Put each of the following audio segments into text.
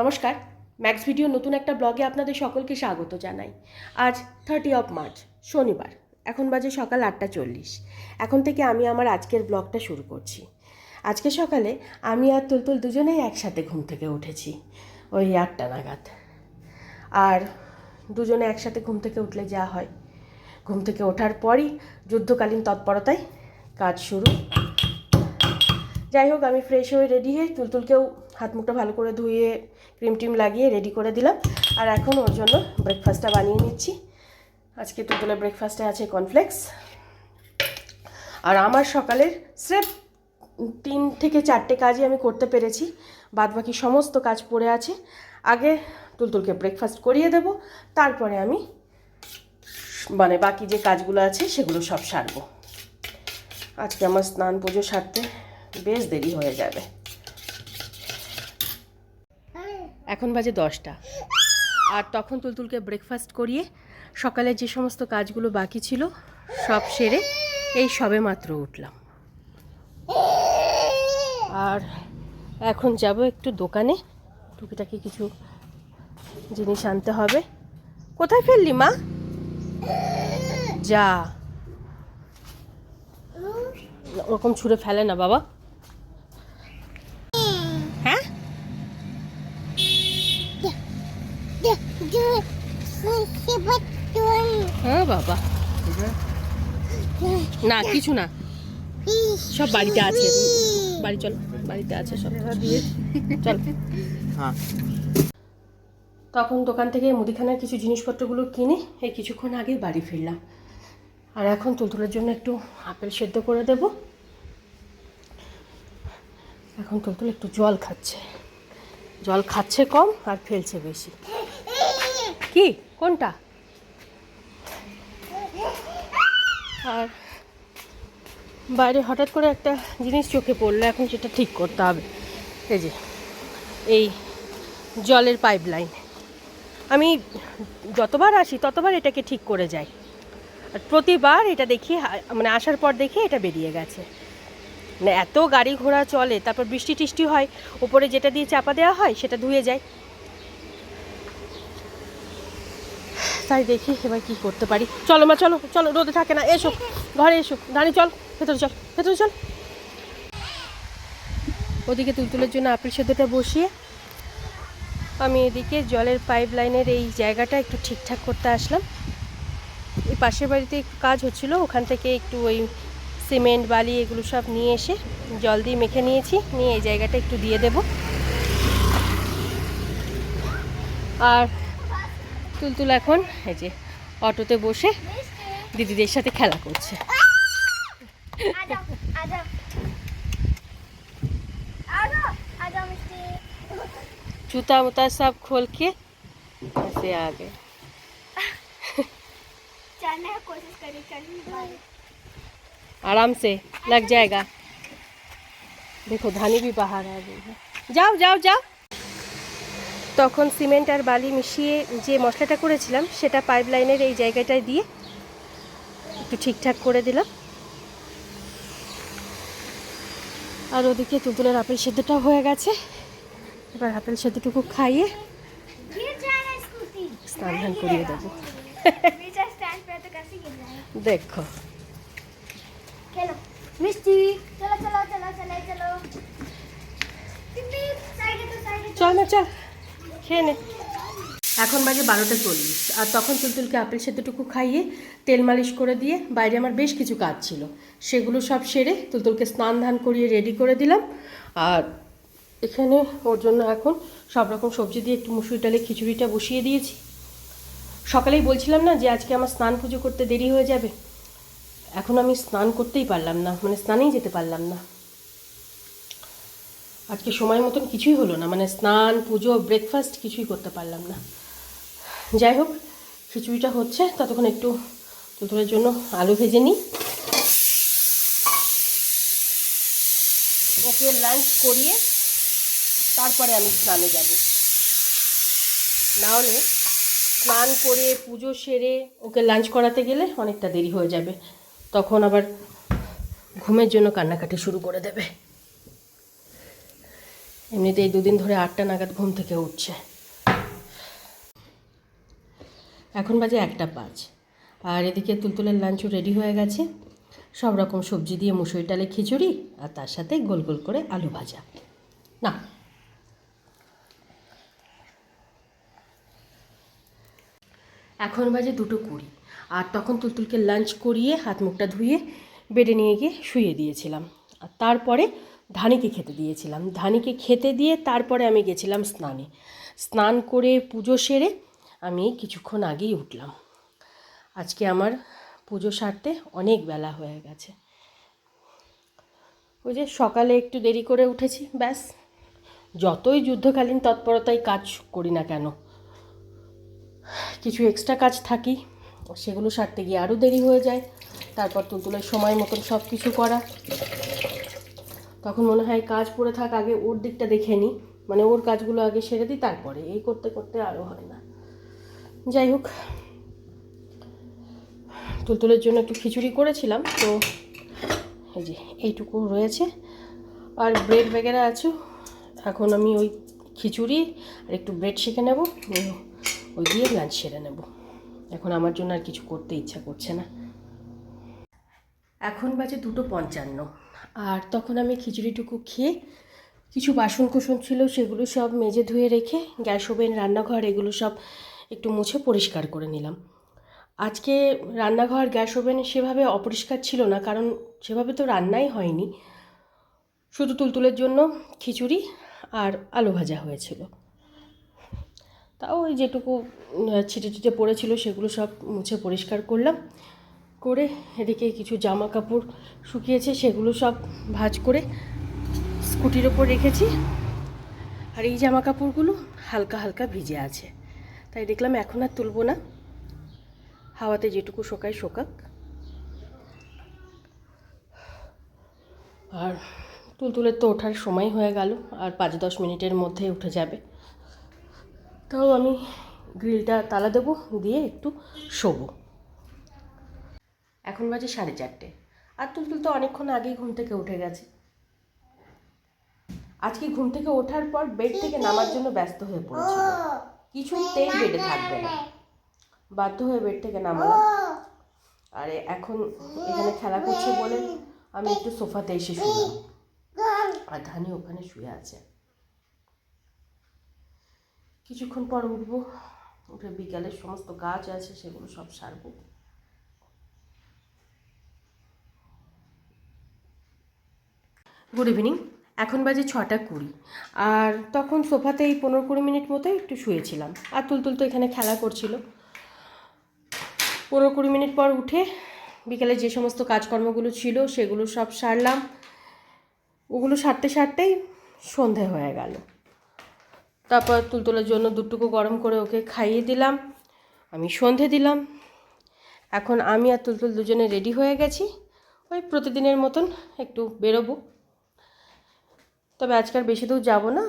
নমস্কার max video নতুন একটা ব্লগে আপনাদের সকলকে স্বাগত জানাই। আজ থার্টি অফ মার্চ শনিবার, এখন বাজে সকাল আটটা চল্লিশ। এখন থেকে আমি আমার আজকের ব্লগটা শুরু করছি। আজকে সকালে আমি আর তুলতুল দুজনেই একসাথে ঘুম থেকে উঠেছি, ওই আটটা নাগাদ। আর দুজনে একসাথে ঘুম থেকে উঠলে যা হয়। ঘুম থেকে ওঠার পরই যুদ্ধকালীন তৎপরতায় কাজ শুরু। যাই হোক, আমি ফ্রেশ হয়ে রেডি হয়ে তুলতুলকেও হাত মুখটা ভালো করে ধুয়ে ক্রিম টিম লাগিয়ে রেডি করে দিলাম। আর এখন ওর জন্য ব্রেকফাস্টটা বানিয়ে নিচ্ছি। আজকে তুলতুলের ব্রেকফাস্টে আছে কর্নফ্লেক্স আর আমার সকালের স্রেফ তিন থেকে চারটে কাজই আমি করতে পেরেছি। বাদবাকি সমস্ত কাজ পড়ে আছে। আগে তুলতুলকে ব্রেকফাস্ট করিয়ে দেব। তারপরে আমি মানে বাকি যে কাজগুলো আছে সেগুলো সব সারবো। আজকে আমার স্নান পুজো সারতে বেশ দেরি হয়ে যাবে। এখন বাজে দশটা। আর তখন তুলতুলকে ব্রেকফাস্ট করিয়ে সকালে যে সমস্ত কাজগুলো বাকি ছিল সব সেরে এই সবে মাত্র উঠলাম। আর এখন যাব একটু দোকানে। টুকিটাকি কিছু জিনিস আনতে হবে। কোথায় ফেললি মা? যা। ওরকম ছুঁড়ে ফেলে না বাবা হ্যাঁ হ্যাঁ বাবা। না, কিছু না। সব বাড়িতে আছে। বাড়ি, চল, বাড়িতে আছে সব। চল। তখন দোকান থেকে মুদিখানার কিছু জিনিসপত্রগুলো কিনে এই কিছুক্ষণ আগেই বাড়ি ফিরলাম। আর এখন তুলতুলের জন্য একটু আপেল সেদ্ধ করে দেব। এখন তুলতুল একটু জল খাচ্ছে। জল খাচ্ছে কম আর ফেলছে বেশি। কি? কোনটা? আর বাইরে হঠাৎ করে একটা জিনিস চোখে পড়ল, এখন সেটা ঠিক করতে হবে। এই যে, এই জলের পাইপ লাইন আমি যতবার আসি, ততবার এটাকে ঠিক করে যাই। আর প্রতিবার এটা দেখি মানে আসার পর দেখি এটা বেরিয়ে গেছে। মানে এত গাড়ি ঘোড়া চলে, তারপর বৃষ্টি টিষ্টি হয়, ওপরে যেটা দিয়ে চাপা দেওয়া হয়, সেটা ধুয়ে যায়। তাই দেখি এবার কি করতে পারি। চলো মা, চলো চলো, রোদে থাকে না, এসো, ঘরে এসো। দাঁড়ি চল, ভেতরে চল ভেতরে চল। ওদিকে তুলতুলের জন্য আপেল সেদ্ধটা বসিয়ে আমি এদিকে জলের পাইপ লাইনের এই জায়গাটা একটু ঠিকঠাক করতে আসলাম। এই পাশের বাড়িতে একটু কাজ হচ্ছিল, ওখান থেকে একটু ওই সিমেন্ট, বালি এগুলো সব নিয়ে এসে জল দিয়ে মেখে নিয়েছি, নিয়ে এই জায়গাটা একটু দিয়ে দেব। আর তুলতুল এখন এই যে অটোতে বসে দিদিদের সাথে খেলা করছে आजा आजा आजा आजा मिस्टी जूता वूता सब खोल के ऐसे आ गए चलने की कोशिश करी चलने वाले आराम से लग जाएगा देखो धानी भी बाहर आ गई है যাও যাও যাও তখন সিমেন্ট আর বালি মিশিয়ে যে মশলাটা করেছিলাম, সেটা পাইপ লাইনের এই জায়গাটায় দিয়ে একটু ঠিকঠাক করে দিলাম। আর ওদিকে তুলতুলের আপেল সেদ্ধটাও হয়ে গেছে। এবার আপেল সেদ্ধটুকু খাইয়ে স্নান ধান করিয়ে দেবো। দেখো। চল না, চল। খেয়ে নে। এখন বাজে বারোটা চল্লিশ, আর তখন তুলতুলকে আপেল সেদ্ধটুকু খাইয়ে তেল মালিশ করে দিয়ে বাইরে আমার বেশ কিছু কাজ ছিল। সেগুলো সব সেরে তুলতুলকে স্নান ধান করিয়ে রেডি করে দিলাম। আর এখানে ওর জন্য এখন সব রকম সবজি দিয়ে একটু মুসুরি ডালে খিচুড়িটা বসিয়ে দিয়েছি। সকালেই বলছিলাম না যে আজকে আমার স্নান পুজো করতে দেরি হয়ে যাবে। এখন আমি স্নান করতেই পারলাম না মানে স্নানেই যেতে পারলাম না। আজকে সময় মতন কিছুই হলো না। মানে স্নান, পুজো ব্রেকফাস্ট কিছুই করতে পারলাম না। যাই হোক, খিচুড়িটা হচ্ছে, ততক্ষণ একটু তুতুলের জন্য আলু ভেজে নিই। ওকে লাঞ্চ করিয়ে তারপরে আমি স্নানে যাব। না হলে স্নান করে, পুজো সেরে ওকে লাঞ্চ করাতে গেলে অনেকটা দেরি হয়ে যাবে। তখন আবার ঘুমের জন্য কান্নাকাটি শুরু করে দেবে। এমনিতে এই দুদিন ধরে আটটা নাগাদ ঘুম থেকে উঠছে। এখন বাজে একটা পাঁচ। আর এদিকে তুলতুলের লাঞ্চও রেডি হয়ে গেছে। সব রকম সবজি দিয়ে মুসুরি ডালে খিচুড়ি আর তার সাথে গোল গোল করে আলু ভাজা। না। এখন বাজে দুটো কুড়ি। আর তখন তুলতুলকে লাঞ্চ করিয়ে হাত মুখটা ধুয়ে বেডে নিয়ে গিয়ে শুয়ে দিয়েছিলাম। আর তারপরে ধানিকে খেতে দিয়েছিলাম। ধানিকে খেতে দিয়ে তারপরে আমি গেছিলাম স্নানে। স্নান করে পুজো সেরে আমি কিছুক্ষণ আগেই উঠলাম। আজকে আমার পুজো সারতে অনেক বেলা হয়ে গেছে। ওই যে সকালে একটু দেরি করে উঠেছি, ব্যাস। যতই যুদ্ধকালীন তৎপরতায় কাজ করি না কেন, কিছু এক্সট্রা কাজ থাকি, সেগুলো সারতে গিয়ে আরও দেরি হয়ে যায়। তারপর তুলতুলের সময় মতন সব কিছু করা। তখন মনে হয় কাজ পড়ে থাক, আগে ওর দিকটা দেখে নিই মানে ওর কাজগুলো আগে সেরে দিই, তারপরে এই করতে করতে আরও হয় না। যাই হোক, তুলতুলের জন্য একটু খিচুড়ি করেছিলাম, তো এই যে এইটুকু রয়েছে। আর ব্রেড বেগেরা আছে, এখন আমি ওই খিচুড়ি আর একটু ব্রেড শিখে নেব ওই দিয়ে লাঞ্চ সেরে নেব। এখন আমার জন্য আর কিছু করতে ইচ্ছা করছে না। এখন বাজে দুটো পঞ্চান্ন। আর তখন আমি খিচুড়িটুকু খেয়ে কিছু বাসন কুসন ছিল সেগুলো সব মেজে ধুয়ে রেখে গ্যাস ওভেন, রান্নাঘর এগুলো সব একটু মুছে পরিষ্কার করে নিলাম। আজকে রান্নাঘর, গ্যাস ওভেন সেভাবে অপরিষ্কার ছিল না, কারণ সেভাবে তো রান্নাই হয়নি। শুধু তুলতুলের জন্য খিচুড়ি আর আলু ভাজা হয়েছিল। তাও ওই যেটুকু ছিটে ছিটে পড়েছিল সেগুলো সব মুছে পরিষ্কার করলাম। করে এদিকে কিছু জামা কাপড় শুকিয়েছে, সেগুলো সব ভাঁজ করে স্কুটির ওপর রেখেছি। আর এই জামা কাপড়গুলো হালকা হালকা ভিজে আছে। তাই দেখলাম এখন আর তুলবো না। হাওয়াতে যেটুকু শোকায়, শোকাক। আর তুলতুলের তো ওঠার সময় হয়ে গেল, আর পাঁচ দশ মিনিটের মধ্যে উঠে যাবে। তাও আমি গ্রিলটা তালা দেবো, দিয়ে একটু শোবো। এখন বাজে সাড়ে চারটে। আর তুলতুল তো অনেকক্ষণ আগেই ঘুম থেকে উঠে গেছে। আজকে ঘুম থেকে ওঠার পর বেড থেকে নামার জন্য ব্যস্ত হয়ে পড়েছিল কিছুতেই বেডে থাকবে না। বাধ্য হয়ে বেড থেকে নামালাম। আর এখন এখানে খেলা করছে বলে আমি একটু সোফাতে এসে শুলাম। আর ধানি ওখানে শুয়ে আছে। কিছুক্ষণ পর উঠবো। উঠে বিকালের সমস্ত গাছ আছে সেগুলো সব সারবো। গুড ইভিনিং এখন বাজে ছটা কুড়ি। আর তখন সোফাতে এই পনেরো কুড়ি মিনিট মতো একটু শুয়েছিলাম। আর তুলতুল তো এখানে খেলা করছিল। পনেরো কুড়ি মিনিট পর উঠে বিকেলে যে সমস্ত কাজকর্মগুলো ছিল সেগুলো সব সারলাম। ওগুলো সারতে সারতেই সন্ধে হয়ে গেল। তারপর তুলতুলের জন্য দুটুকু গরম করে ওকে খাইয়ে দিলাম। আমি সন্ধে দিলাম। এখন আমি আর তুলতুল দুজনে রেডি হয়ে গেছি। ওই প্রতিদিনের মতন একটু বেরোবো। তবে আজকাল বেশি দূর যাব না,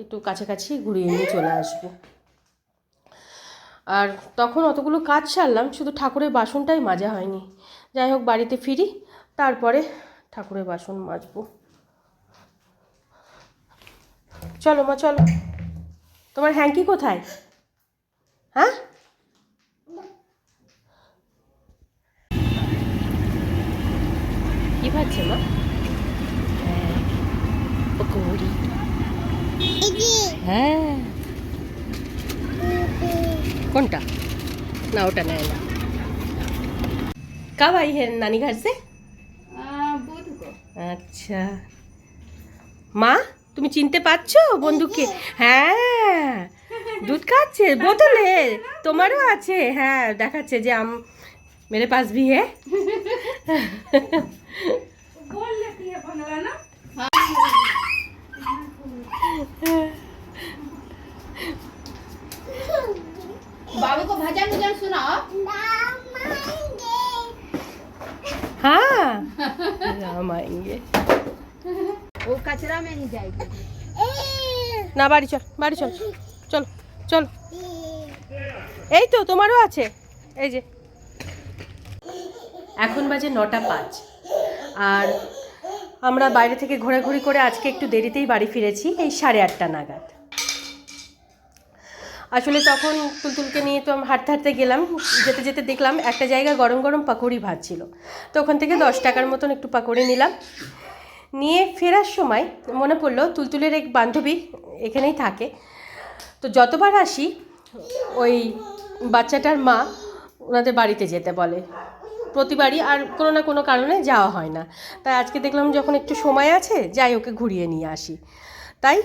একটু কাছাকাছি ঘুরিয়ে নিয়ে চলে আসব। আর তখন অতগুলো কাজ সারলাম, শুধু ঠাকুরের বাসনটাই মাজা হয়নি। যাই হোক, বাড়িতে ফিরি, তারপরে ঠাকুরের বাসন মাজবো। চলো মা, চলো। তোমার হ্যাঙ্কি কোথায়? হ্যাঁ? কি ভাবছে মা? পকৌড়ি হ্যাঁ কোনটা না ওটা নেয় না कब आई है नानी घर से আচ্ছা মা তুমি চিনতে পারছো বন্ধুকে হ্যাঁ দুধ খাচ্ছে বোতলে তোমারও আছে হ্যাঁ দেখাচ্ছে যে আম মেরে পাস ভি है बाबू को भजन भजन सुनाओ हाँ राम आएंगे वो कचरा में ही जाएगी না বাড়ি চল বাড়ি চল চল চল এই তো তোমারও আছে এই যে এখন বাজে নটা পাঁচ আর আমরা বাইরে থেকে ঘোরাঘুরি করে আজকে একটু দেরিতেই বাড়ি ফিরেছি, এই সাড়ে আটটা নাগাদ। আসলে তখন তুলতুলকে নিয়ে তো হাঁটতে হাঁটতে গেলাম, যেতে যেতে দেখলাম একটা জায়গায় গরম গরম পাকোড়ি ভাজছিল তো ওখান থেকে দশ টাকার মতন একটু পাকোড়ি নিলাম। নিয়ে ফেরার সময় মনে পড়ল তুলতুলের এক বান্ধবী এখানেই থাকে। তো যতবার আসি, ওই বাচ্চাটার মা ওনাদের বাড়িতে যেতে বলে। প্রতিবারই আর কোনো না কোনো কারণে যাওয়া হয় না। তাই আজকে দেখলাম যখন একটু সময় আছে, যাই ওকে ঘুরিয়ে নিয়ে আসি। তাই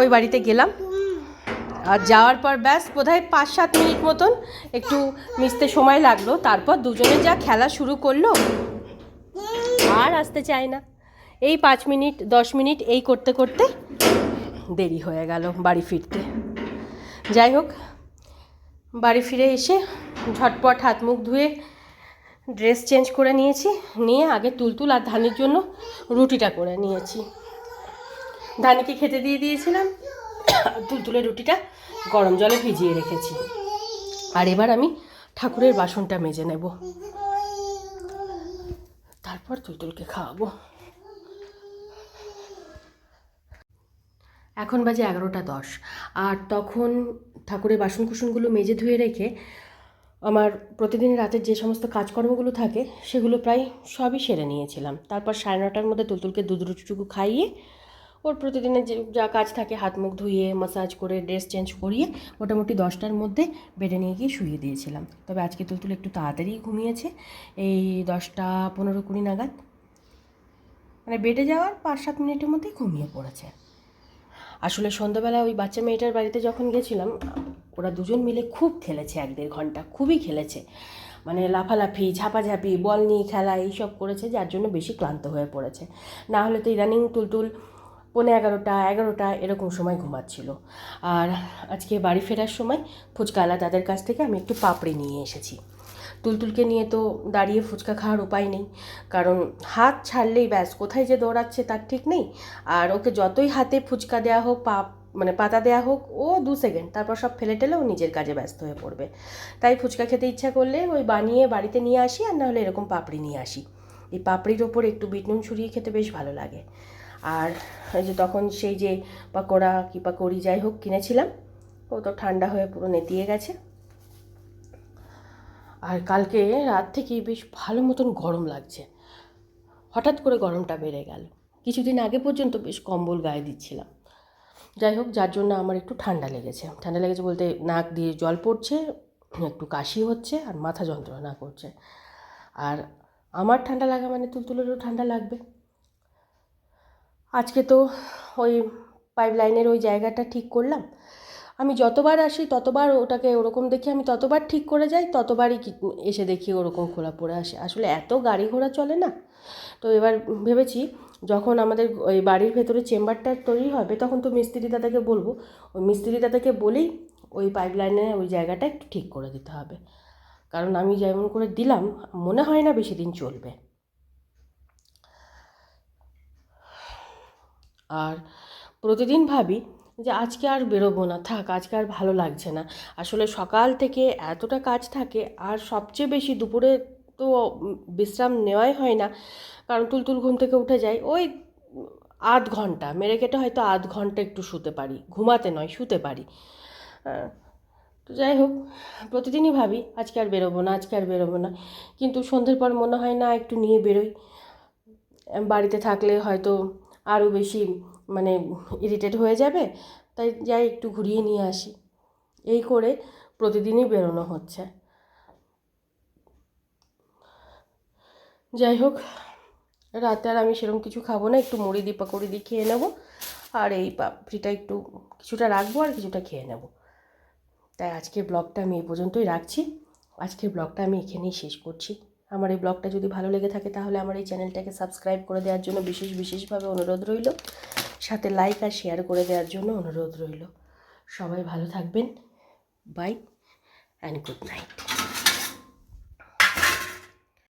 ওই বাড়িতে গেলাম। আর যাওয়ার পর ব্যাস, বোধহয় পাঁচ সাত মিনিট মতন একটু মিশতে সময় লাগল। তারপর দুজনে যা খেলা শুরু করল, আর আসতে চায় না। এই পাঁচ মিনিট, দশ মিনিট এই করতে করতে দেরি হয়ে গেল বাড়ি ফিরতে। যাই হোক, বাড়ি ফিরে এসে ঝটপট হাত মুখ ধুয়ে ড্রেস চেঞ্জ করে নিয়েছি, নিয়ে আগে তুলতুল আর ধানের জন্য রুটিটা করে নিয়েছি। ধানিকে খেতে দিয়ে দিয়েছিলাম তুলতুলের রুটিটা গরম জলে ভিজিয়ে রেখেছি। আর এবার আমি ঠাকুরের বাসনটা মেজে নেব। তারপর তুলতুলকে খাওয়াবো। এখন বাজে এগারোটা দশ, আর তখন ঠাকুরের বাসন কুসনগুলো মেজে ধুয়ে রেখে আমার প্রতিদিন রাতের যে সমস্ত কাজকর্মগুলো থাকে, সেগুলো প্রায় সবই সেরে নিয়েছিলাম। তারপর সাড়ে নটার মধ্যে তুলতুলকে দুধ রুটিটুকু খাইয়ে, ওর প্রতিদিনের যে, যা কাজ থাকে, হাত মুখ ধুয়ে মাসাজ করে ড্রেস চেঞ্জ করিয়ে, মোটামুটি দশটার মধ্যে বেডে নিয়ে গিয়ে শুয়ে দিয়েছিলাম। তবে আজকে তুলতুল একটু তাড়াতাড়ি ঘুমিয়েছে। এই দশটা পনেরো কুড়ি নাগাদ। মানে বেডে যাওয়ার পাঁচ সাত মিনিটের মধ্যেই ঘুমিয়ে পড়েছে। আসলে সন্ধ্যাবেলা ওই বাচ্চা মেয়েটার বাড়িতে যখন গেছিলাম ওরা দুজন মিলে খুব খেলেছে এক দেড় ঘণ্টা, খুবই খেলেছে। মানে লাফালাফি, ঝাপাঝাপি, বল নিয়ে খেলা, এইসব করেছে, যার জন্য বেশি ক্লান্ত হয়ে পড়েছে। না হলে তো ইদানিং টুলটুল পৌনে এগারোটা এগারোটা এরকম সময় ঘুমাচ্ছিল। আর আজকে বাড়ি ফেরার সময় ফুচকালা তাদের কাছ থেকে আমি একটু পাপড়ি নিয়ে এসেছি। তুলতুলকে নিয়ে তো দাঁড়িয়ে ফুচকা খাওয়ার উপায় নেই, কারণ হাত ছাড়লেই ব্যাস, কোথায় যে দৌড়াচ্ছে তার ঠিক নেই। আর ওকে যতই হাতে ফুচকা দেওয়া হোক পা মানে পাতা দেওয়া হোক, ও দু সেকেন্ড তারপর সব ফেলে টেলে ও নিজের কাজে ব্যস্ত হয়ে পড়বে। তাই ফুচকা খেতে ইচ্ছা করলে ওই বানিয়ে বাড়িতে নিয়ে আসি, আর নাহলে এরকম পাপড়ি নিয়ে আসি। এই পাপড়ির ওপর একটু বিট নুন ছড়িয়ে খেতে বেশ ভালো লাগে। আর যে তখন সেই যে পাকোড়া কি পাকোড়ি যাই হোক কিনেছিলাম, ও তো ঠান্ডা হয়ে পুরো নেতিয়ে গেছে। আর কালকে রাত থেকে বেশ ভালো মতন গরম লাগছে। হঠাৎ করে গরমটা বেড়ে গেল। কিছুদিন আগে পর্যন্ত বেশ কম্বল গায়ে দিচ্ছিলাম। যাই হোক, যার জন্য আমার একটু ঠান্ডা লেগেছে। ঠান্ডা লেগেছে বলতে নাক দিয়ে জল পড়ছে, একটু কাশি হচ্ছে আর মাথা যন্ত্রণা করছে। আর আমার ঠান্ডা লাগা মানে তুলতুলেরও ঠান্ডা লাগবে। আজকে তো ওই পাইপ লাইনের ওই জায়গাটা ঠিক করলাম। আমি যতবার আসি, ততবার ওটাকে ওরকম দেখি, আমি ততবার ঠিক করে যাই, ততবারই এসে দেখি ওরকম খোলা পড়ে আসে। আসলে এত গাড়ি ঘোড়া চলে না? তো এবার ভেবেছি, যখন আমাদের ওই বাড়ির ভেতরে চেম্বারটা তৈরি হবে, তখন তো মিস্ত্রি দাদাকে বলব। ওই মিস্ত্রি দাদাকে বলেই ওই পাইপ লাইনের ওই জায়গাটা একটু ঠিক করে দিতে হবে। কারণ আমি যেমন করে দিলাম, মনে হয় না বেশি দিন চলবে। আর প্রতিদিন ভাবি যে আজকে আর বেরোবো না, থাক আজকে আর ভালো লাগছে না। আসলে সকাল থেকে এতটা কাজ থাকে, আর সবচেয়ে বেশি দুপুরে তো বিশ্রাম নেওয়াই হয় না, কারণ তুলতুল ঘুম থেকে উঠে যায় ওই আধ ঘণ্টা, মেরে কেটে হয়তো আধ ঘণ্টা একটু শুতে পারি, ঘুমাতে নয়, শুতে পারি। তো যাই হোক, প্রতিদিনই ভাবি, আজকে আর বেরোবো না, আজকে আর বেরোবো না, কিন্তু সন্ধ্যের পর মনে হয় না একটু নিয়ে বেরোই। বাড়িতে থাকলে হয়তো আরও বেশি মানে ইরিটেট হয়ে যাবে, তাই যাই একটু ঘুরিয়ে নিয়ে আসি। এই করে প্রতিদিনই বেরোনো হচ্ছে। যাই হোক, রাতে আর আমি সেরকম কিছু খাব না, একটু মুড়ি দিয়ে পাকড়ি দিয়ে খেয়ে নেব, আর এই পাপড়িটা একটু কিছুটা রাখব আর কিছুটা খেয়ে নেব। তাই আজকের ব্লগটা আমি এই পর্যন্তই রাখছি। আজকের ব্লগটা আমি এখানেই শেষ করছি। আমার এই ব্লগটা যদি ভালো লেগে থাকে তাহলে আমার এই চ্যানেলটাকে সাবস্ক্রাইব করে দেওয়ার জন্য বিশেষ বিশেষভাবে অনুরোধ রইল। সাথে লাইক আর শেয়ার করে দেওয়ার জন্য অনুরোধ রইল। সবাই ভালো থাকবেন। By and good night